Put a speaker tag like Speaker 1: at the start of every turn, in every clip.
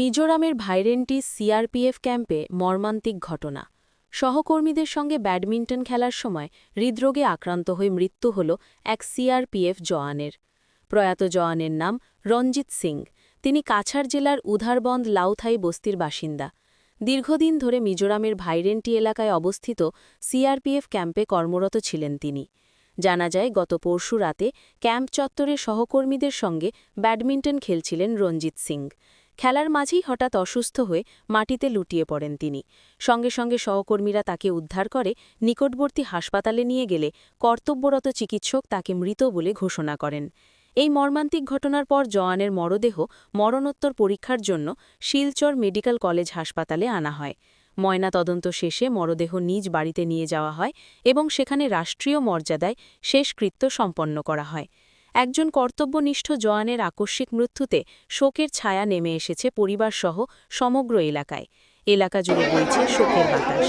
Speaker 1: মিজোরামের ভাইরেন্টি সিআরপিএফ ক্যাম্পে মর্মান্তিক ঘটনা। সহকর্মীদের সঙ্গে ব্যাডমিন্টন খেলার সময় হৃদরোগে আক্রান্ত হয়ে মৃত্যু হল এক সিআরপিএফ জওয়ানের। প্রয়াত জওয়ানের নাম রঞ্জিত সিং। তিনি কাছাড় জেলার উধারবন্দ লাউথাই বস্তির বাসিন্দা। দীর্ঘদিন ধরে মিজোরামের ভাইরেন্টি এলাকায় অবস্থিত সিআরপিএফ ক্যাম্পে কর্মরত ছিলেন তিনি। জানা যায়, গত পরশু রাতে ক্যাম্প চত্বরে সহকর্মীদের সঙ্গে ব্যাডমিন্টন খেলছিলেন রঞ্জিত সিং। খেলার মাঝেই হঠাৎ অসুস্থ হয়ে মাটিতে লুটিয়ে পড়েন তিনি। সঙ্গে সঙ্গে সহকর্মীরা তাকে উদ্ধার করে নিকটবর্তী হাসপাতালে নিয়ে গেলে কর্তব্যরত চিকিৎসক তাকে মৃত বলে ঘোষণা করেন। এই মর্মান্তিক ঘটনার পর জওয়ানের মরদেহ মরণোত্তর পরীক্ষার জন্য শিলচর মেডিকেল কলেজ হাসপাতালে আনা হয়। ময়না তদন্ত শেষে মরদেহ নিজ বাড়িতে নিয়ে যাওয়া হয় এবং সেখানে রাষ্ট্রীয় মর্যাদায় শেষকৃত্য সম্পন্ন করা হয়। একজন কর্তব্যনিষ্ঠ জওয়ানের আকস্মিক মৃত্যুতে শোকের ছায়া নেমে এসেছে পরিবারসহ সমগ্র এলাকায়। এলাকা জুড়ে বইছে শোকের বাতাস।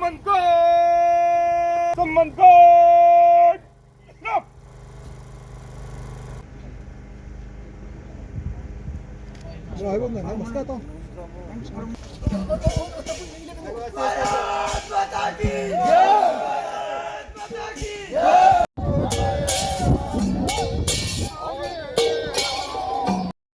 Speaker 2: 성만 끝! 성만
Speaker 3: 끝! 스톱! Driver na, mas
Speaker 2: ka to.